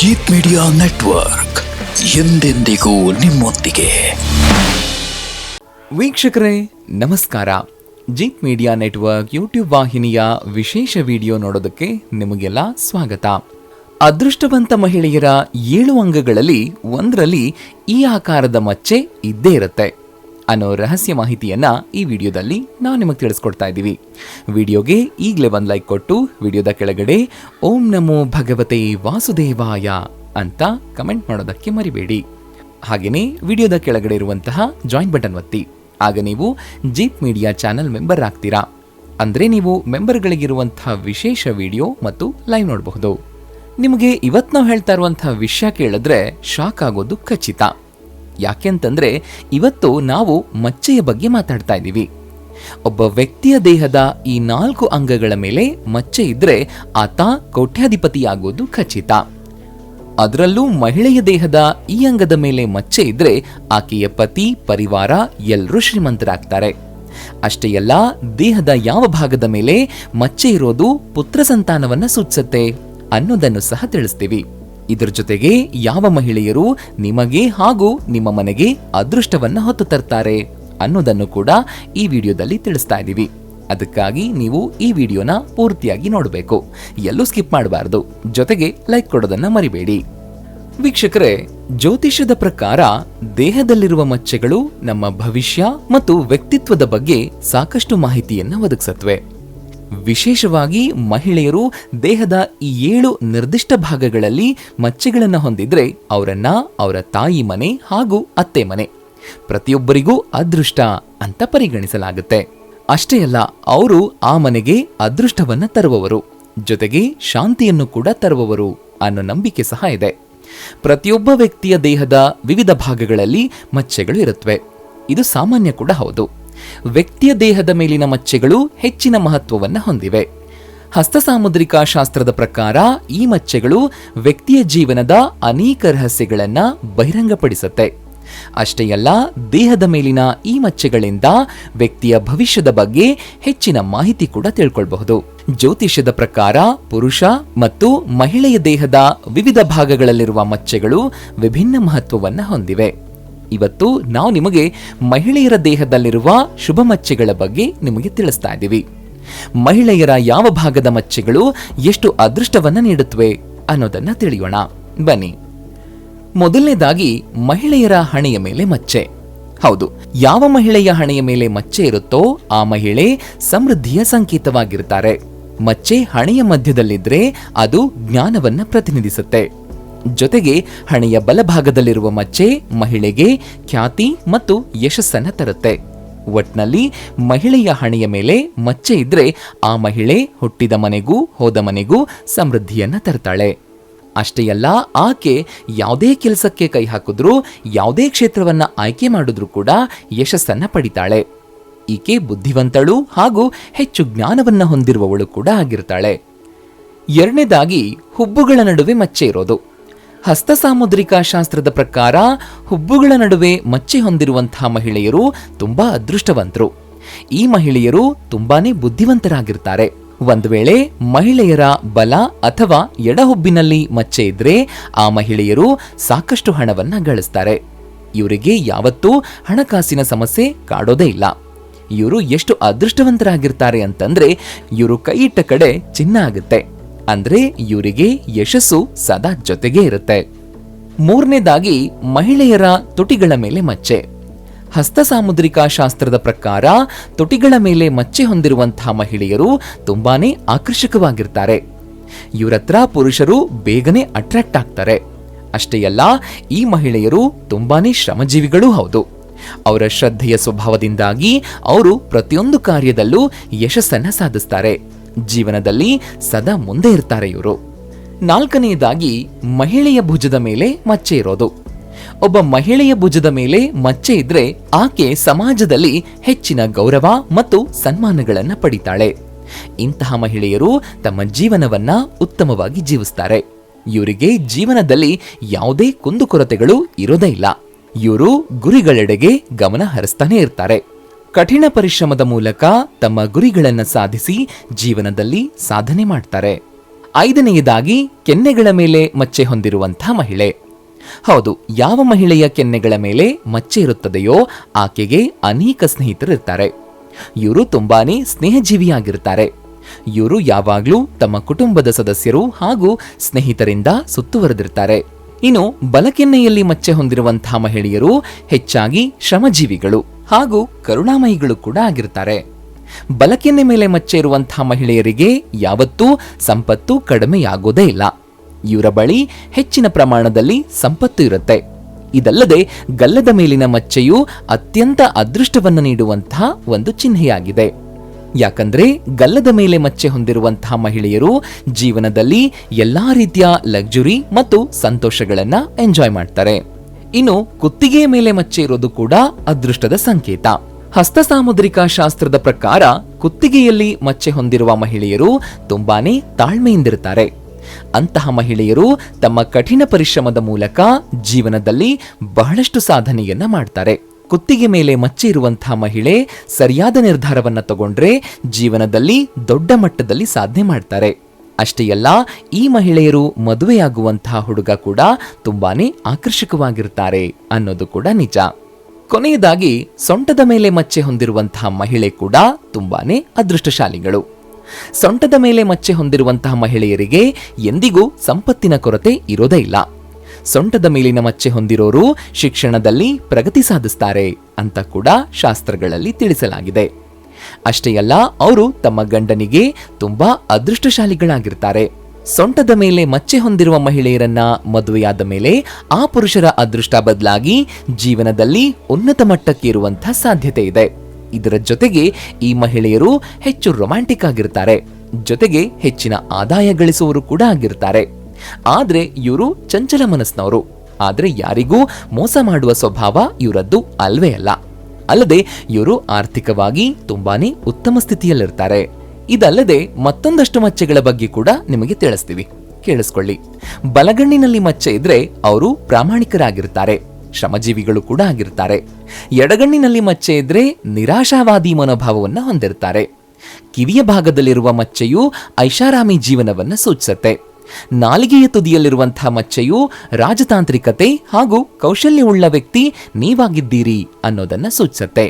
Jeet media network ಎಂದೆಂದಿಗೂ ನಿಮ್ಮೊಂದಿಗೆ. ವೀಕ್ಷಕರೇ, ನಮಸ್ಕಾರ. ಜೀತ್ ಮೀಡಿಯಾ ನೆಟ್ವರ್ಕ್ ಯೂಟ್ಯೂಬ್ ವಾಹಿನಿಯ ವಿಶೇಷ ವಿಡಿಯೋ ನೋಡೋದಕ್ಕೆ ನಿಮಗೆಲ್ಲ ಸ್ವಾಗತ. ಅದೃಷ್ಟವಂತ ಮಹಿಳೆಯರ ಏಳು ಅಂಗಗಳಲ್ಲಿ ಒಂದರಲ್ಲಿ ಈ ಆಕಾರದ ಮಚ್ಚೆ ಇದ್ದೇ ಇರುತ್ತೆ. ಅನ್ನೋ ರಹಸ್ಯ ಮಾಹಿತಿಯನ್ನ ಈ ವಿಡಿಯೋದಲ್ಲಿ ನಾವು ನಿಮಗೆ ತಿಳಿಸ್ಕೊಡ್ತಾ ಇದ್ದೀವಿ. ವಿಡಿಯೋಗೆ ಈಗಲೇ ಒಂದು ಲೈಕ್ ಕೊಟ್ಟು ವಿಡಿಯೋದ ಕೆಳಗಡೆ ಓಂ ನಮೋ ಭಗವತೆ ವಾಸುದೇವಾಯ ಅಂತ ಕಮೆಂಟ್ ಮಾಡೋದಕ್ಕೆ ಮರಿಬೇಡಿ. ಹಾಗೆಯೇ ವಿಡಿಯೋದ ಕೆಳಗಡೆ ಇರುವಂತಹ ಜಾಯಿನ್ ಬಟನ್ ಒತ್ತಿ. ಆಗ ನೀವು ಜೀಪ್ ಮೀಡಿಯಾ ಚಾನೆಲ್ ಮೆಂಬರ್ ಆಗ್ತೀರಾ. ಅಂದರೆ ನೀವು ಮೆಂಬರ್ಗಳಿಗಿರುವಂತಹ ವಿಶೇಷ ವಿಡಿಯೋ ಮತ್ತು ಲೈವ್ ನೋಡಬಹುದು. ನಿಮಗೆ ಇವತ್ತು ನಾವು ಹೇಳ್ತಾ ಇರುವಂತಹ ವಿಷಯ ಕೇಳಿದ್ರೆ ಶಾಕ್ ಆಗೋದು ಖಚಿತ. ಯಾಕೆಂತಂದ್ರೆ ಇವತ್ತು ನಾವು ಮಚ್ಚೆಯ ಬಗ್ಗೆ ಮಾತಾಡ್ತಾ ಇದ್ದೀವಿ. ಒಬ್ಬ ವ್ಯಕ್ತಿಯ ದೇಹದ ಈ ನಾಲ್ಕು ಅಂಗಗಳ ಮೇಲೆ ಮಚ್ಚೆ ಇದ್ರೆ ಆತ ಕೋಟ್ಯಾಧಿಪತಿಯಾಗೋದು ಖಚಿತ. ಅದರಲ್ಲೂ ಮಹಿಳೆಯ ದೇಹದ ಈ ಅಂಗದ ಮೇಲೆ ಮಚ್ಚೆ ಇದ್ರೆ ಆಕೆಯ ಪತಿ, ಪರಿವಾರ ಎಲ್ಲರೂ ಶ್ರೀಮಂತರಾಗ್ತಾರೆ. ಅಷ್ಟೇ ಅಲ್ಲ, ದೇಹದ ಯಾವ ಭಾಗದ ಮೇಲೆ ಮಚ್ಚೆ ಇರೋದು ಪುತ್ರ ಸಂತಾನವನ್ನ ಸೂಚಿಸುತ್ತೆ ಅನ್ನೋದನ್ನು ಸಹ ತಿಳಿಸ್ತೀವಿ. ಇದರ ಜೊತೆಗೆ ಯಾವ ಮಹಿಳೆಯರು ನಿಮಗೆ ಹಾಗೂ ನಿಮ್ಮ ಮನೆಗೆ ಅದೃಷ್ಟವನ್ನ ಹೊತ್ತು ತರ್ತಾರೆ ಅನ್ನೋದನ್ನು ಕೂಡ ಈ ವಿಡಿಯೋದಲ್ಲಿ ತಿಳಿಸ್ತಾ ಇದ್ದೀವಿ. ಅದಕ್ಕಾಗಿ ನೀವು ಈ ವಿಡಿಯೋನ ಪೂರ್ತಿಯಾಗಿ ನೋಡಬೇಕು. ಎಲ್ಲೂ ಸ್ಕಿಪ್ ಮಾಡಬಾರದು. ಜೊತೆಗೆ ಲೈಕ್ ಕೊಡೋದನ್ನ ಮರಿಬೇಡಿ. ವೀಕ್ಷಕರೇ, ಜ್ಯೋತಿಷ್ಯದ ಪ್ರಕಾರ ದೇಹದಲ್ಲಿರುವ ಮಚ್ಚೆಗಳು ನಮ್ಮ ಭವಿಷ್ಯ ಮತ್ತು ವ್ಯಕ್ತಿತ್ವದ ಬಗ್ಗೆ ಸಾಕಷ್ಟು ಮಾಹಿತಿಯನ್ನು ಒದಗಿಸತ್ವೆ ವಿಶೇಷವಾಗಿ ಮಹಿಳೆಯರು ದೇಹದ ಈ ಏಳು ನಿರ್ದಿಷ್ಟ ಭಾಗಗಳಲ್ಲಿ ಮಚ್ಚೆಗಳನ್ನು ಹೊಂದಿದ್ರೆ ಅವರನ್ನ ಅವರ ತಾಯಿ ಮನೆ ಹಾಗೂ ಅತ್ತೆ ಮನೆ. ಪ್ರತಿಯೊಬ್ಬರಿಗೂ ಅದೃಷ್ಟ ಅಂತ ಪರಿಗಣಿಸಲಾಗುತ್ತೆ. ಅಷ್ಟೇ ಅಲ್ಲ, ಅವರು ಆ ಮನೆಗೆ ಅದೃಷ್ಟವನ್ನ ತರುವವರು. ಜೊತೆಗೆ ಶಾಂತಿಯನ್ನು ಕೂಡ ತರುವವರು ಅನ್ನೋ ನಂಬಿಕೆ ಸಹ ಇದೆ. ಪ್ರತಿಯೊಬ್ಬ ವ್ಯಕ್ತಿಯ ದೇಹದ ವಿವಿಧ ಭಾಗಗಳಲ್ಲಿ ಮಚ್ಚೆಗಳು ಇರುತ್ತವೆ ಇದು ಸಾಮಾನ್ಯ ಕೂಡ ಹೌದು. ವ್ಯಕ್ತಿಯ ದೇಹದ ಮೇಲಿನ ಮಚ್ಚೆಗಳು ಹೆಚ್ಚಿನ ಮಹತ್ವವನ್ನು ಹೊಂದಿವೆ. ಹಸ್ತ ಸಾಮುದ್ರಿಕ ಶಾಸ್ತ್ರದ ಪ್ರಕಾರ ಈ ಮಚ್ಚೆಗಳು ವ್ಯಕ್ತಿಯ ಜೀವನದ ಅನೇಕ ರಹಸ್ಯಗಳನ್ನು ಬಹಿರಂಗಪಡಿಸುತ್ತೆ. ಅಷ್ಟೇ ಅಲ್ಲ, ದೇಹದ ಮೇಲಿನ ಈ ಮಚ್ಚೆಗಳಿಂದ ವ್ಯಕ್ತಿಯ ಭವಿಷ್ಯದ ಬಗ್ಗೆ ಹೆಚ್ಚಿನ ಮಾಹಿತಿ ಕೂಡ ತಿಳ್ಕೊಳ್ಬಹುದು. ಜ್ಯೋತಿಷ್ಯದ ಪ್ರಕಾರ ಪುರುಷ ಮತ್ತು ಮಹಿಳೆಯ ದೇಹದ ವಿವಿಧ ಭಾಗಗಳಲ್ಲಿರುವ ಮಚ್ಚೆಗಳು ವಿಭಿನ್ನ ಮಹತ್ವವನ್ನು ಹೊಂದಿವೆ. ಇವತ್ತು ನಾವು ನಿಮಗೆ ಮಹಿಳೆಯರ ದೇಹದಲ್ಲಿರುವ ಶುಭ ಮಚ್ಚೆಗಳ ಬಗ್ಗೆ ನಿಮಗೆ ತಿಳಿಸ್ತಾ ಇದ್ದೀವಿ. ಮಹಿಳೆಯರ ಯಾವ ಭಾಗದ ಮಚ್ಚೆಗಳು ಎಷ್ಟು ಅದೃಷ್ಟವನ್ನ ನೀಡುತ್ತವೆ ಅನ್ನೋದನ್ನ ತಿಳಿಯೋಣ. ಬನ್ನಿ. ಮೊದಲನೇದಾಗಿ ಮಹಿಳೆಯರ ಹಣೆಯ ಮೇಲೆ ಮಚ್ಚೆ. ಹೌದು, ಯಾವ ಮಹಿಳೆಯ ಹಣೆಯ ಮೇಲೆ ಮಚ್ಚೆ ಇರುತ್ತೋ ಆ ಮಹಿಳೆ ಸಮೃದ್ಧಿಯ ಸಂಕೇತವಾಗಿರುತ್ತಾರೆ ಮಚ್ಚೆ ಹಣೆಯ ಮಧ್ಯದಲ್ಲಿದ್ರೆ ಅದು ಜ್ಞಾನವನ್ನ ಪ್ರತಿನಿಧಿಸುತ್ತೆ. ಜೊತೆಗೆ ಹಣೆಯ ಬಲಭಾಗದಲ್ಲಿರುವ ಮಚ್ಚೆ ಮಹಿಳೆಗೆ ಖ್ಯಾತಿ ಮತ್ತು ಯಶಸ್ಸನ್ನು ತರುತ್ತೆ. ಒಟ್ನಲ್ಲಿ ಮಹಿಳೆಯ ಹಣೆಯ ಮೇಲೆ ಮಚ್ಚೆ ಇದ್ರೆ ಆ ಮಹಿಳೆ ಹುಟ್ಟಿದ ಮನೆಗೂ ಹೋದ ಮನೆಗೂ ಸಮೃದ್ಧಿಯನ್ನ ತರ್ತಾಳೆ. ಅಷ್ಟೇ ಅಲ್ಲ, ಆಕೆ ಯಾವುದೇ ಕೆಲಸಕ್ಕೆ ಕೈ ಹಾಕಿದ್ರೂ ಯಾವುದೇ ಕ್ಷೇತ್ರವನ್ನ ಆಯ್ಕೆ ಮಾಡಿದ್ರೂ ಕೂಡ ಯಶಸ್ಸನ್ನ ಪಡಿತಾಳೆ. ಈಕೆ ಬುದ್ಧಿವಂತಳು ಹಾಗೂ ಹೆಚ್ಚು ಜ್ಞಾನವನ್ನ ಹೊಂದಿರುವವಳು ಕೂಡ ಆಗಿರ್ತಾಳೆ. ಎರಡನೇದಾಗಿ ಹುಬ್ಬುಗಳ ನಡುವೆ ಮಚ್ಚೆ ಇರೋದು. ಹಸ್ತ ಸಾಮುದ್ರಿಕ ಶಾಸ್ತ್ರದ ಪ್ರಕಾರ ಹುಬ್ಬುಗಳ ನಡುವೆ ಮಚ್ಚೆ ಹೊಂದಿರುವಂತಹ ಮಹಿಳೆಯರು ತುಂಬಾ ಅದೃಷ್ಟವಂತರು. ಈ ಮಹಿಳೆಯರು ತುಂಬಾನೇ ಬುದ್ಧಿವಂತರಾಗಿರ್ತಾರೆ. ಒಂದು ವೇಳೆ ಮಹಿಳೆಯರ ಬಲ ಅಥವಾ ಎಡಹುಬ್ಬಿನಲ್ಲಿ ಮಚ್ಚೆ ಇದ್ರೆ ಆ ಮಹಿಳೆಯರು ಸಾಕಷ್ಟು ಹಣವನ್ನ ಗಳಿಸ್ತಾರೆ. ಇವರಿಗೆ ಯಾವತ್ತೂ ಹಣಕಾಸಿನ ಸಮಸ್ಯೆ ಕಾಡೋದೇ ಇಲ್ಲ. ಇವರು ಎಷ್ಟು ಅದೃಷ್ಟವಂತರಾಗಿರ್ತಾರೆ ಅಂತಂದ್ರೆ ಇವರು ಕೈಯಿಟ್ಟ ಕಡೆ ಚಿನ್ನ ಆಗುತ್ತೆ. ಅಂದ್ರೆ ಇವರಿಗೆ ಯಶಸ್ಸು ಸದಾ ಜೊತೆಗೇ ಇರುತ್ತೆ. ಮೂರನೇದಾಗಿ ಮಹಿಳೆಯರ ತುಟಿಗಳ ಮೇಲೆ ಮಚ್ಚೆ. ಹಸ್ತ ಸಾಮುದ್ರಿಕ ಶಾಸ್ತ್ರದ ಪ್ರಕಾರ ತುಟಿಗಳ ಮೇಲೆ ಮಚ್ಚೆ ಹೊಂದಿರುವಂತಹ ಮಹಿಳೆಯರು ತುಂಬಾನೇ ಆಕರ್ಷಕವಾಗಿರ್ತಾರೆ. ಇವರತ್ರ ಪುರುಷರು ಬೇಗನೆ ಅಟ್ರಾಕ್ಟ್ ಆಗ್ತಾರೆ. ಅಷ್ಟೇ ಅಲ್ಲ, ಈ ಮಹಿಳೆಯರು ತುಂಬಾನೇ ಶ್ರಮಜೀವಿಗಳೂ ಹೌದು. ಅವರ ಶ್ರದ್ಧೆಯ ಸ್ವಭಾವದಿಂದಾಗಿ ಅವರು ಪ್ರತಿಯೊಂದು ಕಾರ್ಯದಲ್ಲೂ ಯಶಸ್ಸನ್ನ ಸಾಧಿಸ್ತಾರೆ. ಜೀವನದಲ್ಲಿ ಸದಾ ಮುಂದೆ ಇರ್ತಾರೆ ಇವರು. ನಾಲ್ಕನೆಯದಾಗಿ ಮಹಿಳೆಯ ಭುಜದ ಮೇಲೆ ಮಚ್ಚೆ ಇರೋದು. ಒಬ್ಬ ಮಹಿಳೆಯ ಭುಜದ ಮೇಲೆ ಮಚ್ಚೆ ಇದ್ರೆ ಆಕೆ ಸಮಾಜದಲ್ಲಿ ಹೆಚ್ಚಿನ ಗೌರವ ಮತ್ತು ಸನ್ಮಾನಗಳನ್ನು ಪಡಿತಾಳೆ. ಇಂತಹ ಮಹಿಳೆಯರು ತಮ್ಮ ಜೀವನವನ್ನ ಉತ್ತಮವಾಗಿ ಜೀವಿಸ್ತಾರೆ. ಇವರಿಗೆ ಜೀವನದಲ್ಲಿ ಯಾವುದೇ ಕುಂದುಕೊರತೆಗಳು ಇರೋದೇ ಇಲ್ಲ. ಇವರು ಗುರಿಗಳೆಡೆಗೆ ಗಮನ ಹರಿಸ್ತಾನೆ ಇರ್ತಾರೆ. ಕಠಿಣ ಪರಿಶ್ರಮದ ಮೂಲಕ ತಮ್ಮ ಗುರಿಗಳನ್ನು ಸಾಧಿಸಿ ಜೀವನದಲ್ಲಿ ಸಾಧನೆ ಮಾಡ್ತಾರೆ. ಐದನೆಯದಾಗಿ, ಕೆನ್ನೆಗಳ ಮೇಲೆ ಮಚ್ಚೆ ಹೊಂದಿರುವಂಥ ಮಹಿಳೆ. ಹೌದು, ಯಾವ ಮಹಿಳೆಯ ಕೆನ್ನೆಗಳ ಮೇಲೆ ಮಚ್ಚೆ ಇರುತ್ತದೆಯೋ ಆಕೆಗೆ ಅನೇಕ ಸ್ನೇಹಿತರಿರ್ತಾರೆ ಇವರು ತುಂಬಾನೇ ಸ್ನೇಹಜೀವಿಯಾಗಿರ್ತಾರೆ. ಇವರು ಯಾವಾಗಲೂ ತಮ್ಮ ಕುಟುಂಬದ ಸದಸ್ಯರು ಹಾಗೂ ಸ್ನೇಹಿತರಿಂದ ಸುತ್ತುವರೆದಿರ್ತಾರೆ. ಇನ್ನು ಬಲಕೆನ್ನೆಯಲ್ಲಿ ಮಚ್ಚೆ ಹೊಂದಿರುವಂತಹ ಮಹಿಳೆಯರು ಹೆಚ್ಚಾಗಿ ಶ್ರಮಜೀವಿಗಳು. ಹಾಗೂ ಕರುಣಾಮಯಿಗಳು ಕೂಡ ಆಗಿರ್ತಾರೆ ಬಲಕೆನ್ನೆ ಮೇಲೆ ಮಚ್ಚೆ ಇರುವಂತಹ ಮಹಿಳೆಯರಿಗೆ ಯಾವತ್ತೂ ಸಂಪತ್ತು ಕಡಿಮೆಯಾಗೋದೇ ಇಲ್ಲ. ಇವರ ಬಳಿ ಹೆಚ್ಚಿನ ಪ್ರಮಾಣದಲ್ಲಿ ಸಂಪತ್ತು ಇರುತ್ತೆ. ಇದಲ್ಲದೆ ಗಲ್ಲದ ಮೇಲಿನ ಮಚ್ಚೆಯು ಅತ್ಯಂತ ಅದೃಷ್ಟವನ್ನು ನೀಡುವಂತಹ ಒಂದು ಚಿಹ್ನೆಯಾಗಿದೆ. ಯಾಕಂದ್ರೆ ಗಲ್ಲದ ಮೇಲೆ ಮಚ್ಚೆ ಹೊಂದಿರುವಂತಹ ಮಹಿಳೆಯರು ಜೀವನದಲ್ಲಿ ಎಲ್ಲಾ ರೀತಿಯ ಲಕ್ಸುರಿ ಮತ್ತು ಸಂತೋಷಗಳನ್ನ ಎಂಜಾಯ್ ಮಾಡ್ತಾರೆ. ಇನ್ನು ಕುತ್ತಿಗೆಯ ಮೇಲೆ ಮಚ್ಚೆ ಇರೋದು ಕೂಡ ಅದೃಷ್ಟದ ಸಂಕೇತ. ಹಸ್ತ ಸಾಮುದ್ರಿಕ ಶಾಸ್ತ್ರದ ಪ್ರಕಾರ ಕುತ್ತಿಗೆಯಲ್ಲಿ ಮಚ್ಚೆ ಹೊಂದಿರುವ ಮಹಿಳೆಯರು ತುಂಬಾನೇ ತಾಳ್ಮೆಯಿಂದಿರುತ್ತಾರೆ. ಅಂತಹ ಮಹಿಳೆಯರು ತಮ್ಮ ಕಠಿಣ ಪರಿಶ್ರಮದ ಮೂಲಕ ಜೀವನದಲ್ಲಿ ಬಹಳಷ್ಟು ಸಾಧನೆಯನ್ನ ಮಾಡ್ತಾರೆ. ಕುತ್ತಿಗೆ ಮೇಲೆ ಮಚ್ಚೆ ಇರುವಂತಹ ಮಹಿಳೆ ಸರಿಯಾದ ನಿರ್ಧಾರವನ್ನ ತಗೊಂಡ್ರೆ ಜೀವನದಲ್ಲಿ ದೊಡ್ಡ ಮಟ್ಟದಲ್ಲಿ ಸಾಧನೆ ಮಾಡ್ತಾರೆ. ಅಷ್ಟೇ ಅಲ್ಲ, ಈ ಮಹಿಳೆಯರು ಮದುವೆಯಾಗುವಂತಹ ಹುಡುಗ ಕೂಡ ತುಂಬಾನೇ ಆಕರ್ಷಕವಾಗಿರ್ತಾರೆ ಅನ್ನೋದು ಕೂಡ ನಿಜ. ಕೊನೆಯದಾಗಿ, ಸೊಂಟದ ಮೇಲೆ ಮಚ್ಚೆ ಹೊಂದಿರುವಂತಹ ಮಹಿಳೆ ಕೂಡ ತುಂಬಾನೇ ಅದೃಷ್ಟಶಾಲಿಗಳು. ಸೊಂಟದ ಮೇಲೆ ಮಚ್ಚೆ ಹೊಂದಿರುವಂತಹ ಮಹಿಳೆಯರಿಗೆ ಎಂದಿಗೂ ಸಂಪತ್ತಿನ ಕೊರತೆ ಇರೋದೇ ಇಲ್ಲ. ಸೊಂಟದ ಮೇಲಿನ ಮಚ್ಚೆ ಹೊಂದಿರೋರು ಶಿಕ್ಷಣದಲ್ಲಿ ಪ್ರಗತಿ ಸಾಧಿಸ್ತಾರೆ ಅಂತ ಕೂಡ ಶಾಸ್ತ್ರಗಳಲ್ಲಿ ತಿಳಿಸಲಾಗಿದೆ. ಅಷ್ಟೇ ಅಲ್ಲ, ಅವರು ತಮ್ಮ ಗಂಡನಿಗೆ ತುಂಬಾ ಅದೃಷ್ಟಶಾಲಿಗಳಾಗಿರ್ತಾರೆ. ಸೊಂಟದ ಮೇಲೆ ಮಚ್ಚೆ ಹೊಂದಿರುವ ಮಹಿಳೆಯರನ್ನ ಮದುವೆಯಾದ ಮೇಲೆ ಆ ಪುರುಷರ ಅದೃಷ್ಟ ಬದಲಾಗಿ ಜೀವನದಲ್ಲಿ ಉನ್ನತ ಮಟ್ಟಕ್ಕೆ ಇರುವಂತಹ ಸಾಧ್ಯತೆ ಇದೆ. ಇದರ ಜೊತೆಗೆ ಈ ಮಹಿಳೆಯರು ಹೆಚ್ಚು ರೊಮ್ಯಾಂಟಿಕ್ ಆಗಿರ್ತಾರೆ. ಜೊತೆಗೆ ಹೆಚ್ಚಿನ ಆದಾಯ ಗಳಿಸುವವರು ಕೂಡ ಆಗಿರ್ತಾರೆ. ಆದ್ರೆ ಇವರು ಚಂಚಲ ಮನಸ್ಸಿನವರು ಆದ್ರೆ ಯಾರಿಗೂ ಮೋಸ ಮಾಡುವ ಸ್ವಭಾವ ಇವರದ್ದು ಅಲ್ವೇ ಅಲ್ಲ. ಅಲ್ಲದೆ ಇವರು ಆರ್ಥಿಕವಾಗಿ ತುಂಬಾನೇ ಉತ್ತಮ ಸ್ಥಿತಿಯಲ್ಲಿರ್ತಾರೆ. ಇದಲ್ಲದೆ ಮತ್ತೊಂದಷ್ಟು ಮಚ್ಚೆಗಳ ಬಗ್ಗೆ ಕೂಡ ನಿಮಗೆ ತಿಳಿಸ್ತೀವಿ. ಕೇಳಿಸ್ಕೊಳ್ಳಿ. ಬಲಗಣ್ಣಿನಲ್ಲಿ ಮಚ್ಚೆ ಇದ್ರೆ ಅವರು ಪ್ರಾಮಾಣಿಕರಾಗಿರ್ತಾರೆ. ಶ್ರಮಜೀವಿಗಳು ಕೂಡ ಆಗಿರ್ತಾರೆ. ಎಡಗಣ್ಣಿನಲ್ಲಿ ಮಚ್ಚೆ ಇದ್ರೆ ನಿರಾಶಾವಾದಿ ಮನೋಭಾವವನ್ನ ಹೊಂದಿರ್ತಾರೆ. ಕಿವಿಯ ಭಾಗದಲ್ಲಿರುವ ಮಚ್ಚೆಯು ಐಷಾರಾಮಿ ಜೀವನವನ್ನ ಸೂಚಿಸುತ್ತೆ. ನಾಲಿಗೆಯ ತುದಿಯಲ್ಲಿರುವಂತಹ ಮಚ್ಚೆಯು ರಾಜತಾಂತ್ರಿಕತೆ ಹಾಗೂ ಕೌಶಲ್ಯವುಳ್ಳ ವ್ಯಕ್ತಿ ನೀವಾಗಿದ್ದೀರಿ ಅನ್ನೋದನ್ನು ಸೂಚಿಸುತ್ತೆ.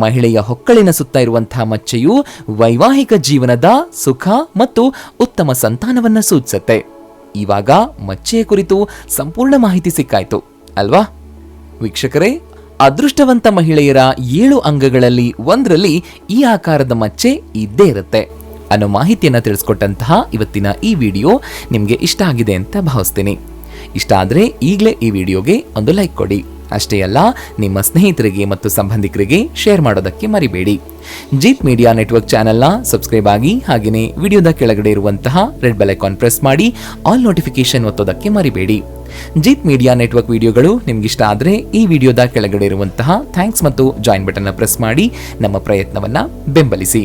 ಮಹಿಳೆಯ ಹೊಕ್ಕಳಿನ ಸುತ್ತ ಇರುವಂತಹ ಮಚ್ಚೆಯು ವೈವಾಹಿಕ ಜೀವನದ ಸುಖ ಮತ್ತು ಉತ್ತಮ ಸಂತಾನವನ್ನ ಸೂಚಿಸುತ್ತೆ. ಇವಾಗ ಮಚ್ಚೆಯ ಕುರಿತು ಸಂಪೂರ್ಣ ಮಾಹಿತಿ ಸಿಕ್ಕಾಯ್ತು, ಅಲ್ವಾ? ವೀಕ್ಷಕರೇ, ಅದೃಷ್ಟವಂತ ಮಹಿಳೆಯರ ಏಳು ಅಂಗಗಳಲ್ಲಿ ಒಂದರಲ್ಲಿ ಈ ಆಕಾರದ ಮಚ್ಚೆ ಇದ್ದೇ ಇರುತ್ತೆ. ಅನ್ನೋ ಮಾಹಿತಿಯನ್ನು ತಿಳಿಸ್ಕೊಟ್ಟಂತಹ ಇವತ್ತಿನ ಈ ವಿಡಿಯೋ ನಿಮಗೆ ಇಷ್ಟ ಆಗಿದೆ ಅಂತ ಭಾವಿಸ್ತೀನಿ. ಇಷ್ಟ ಆದರೆ ಈಗಲೇ ಈ ವಿಡಿಯೋಗೆ ಒಂದು ಲೈಕ್ ಕೊಡಿ. ಅಷ್ಟೇ ಅಲ್ಲ, ನಿಮ್ಮ ಸ್ನೇಹಿತರಿಗೆ ಮತ್ತು ಸಂಬಂಧಿಕರಿಗೆ ಶೇರ್ ಮಾಡೋದಕ್ಕೆ ಮರಿಬೇಡಿ. ಜೀತ್ ಮೀಡಿಯಾ ನೆಟ್ವರ್ಕ್ ಚಾನೆಲ್ನ ಸಬ್ಸ್ಕ್ರೈಬ್ ಆಗಿ ಹಾಗೆಯೇ ವಿಡಿಯೋದ ಕೆಳಗಡೆ ಇರುವಂತಹ ರೆಡ್ ಬೆಲ್ ಐಕಾನ್ ಪ್ರೆಸ್ ಮಾಡಿ ಆಲ್ ನೋಟಿಫಿಕೇಶನ್ ಒತ್ತೋದಕ್ಕೆ ಮರಿಬೇಡಿ. ಜೀತ್ ಮೀಡಿಯಾ ನೆಟ್ವರ್ಕ್ ವಿಡಿಯೋಗಳು ನಿಮ್ಗಿಷ್ಟ ಆದರೆ ಈ ವಿಡಿಯೋದ ಕೆಳಗಡೆ ಇರುವಂತಹ ಥ್ಯಾಂಕ್ಸ್ ಮತ್ತು ಜಾಯಿನ್ ಬಟನ್ನ ಪ್ರೆಸ್ ಮಾಡಿ ನಮ್ಮ ಪ್ರಯತ್ನವನ್ನು ಬೆಂಬಲಿಸಿ.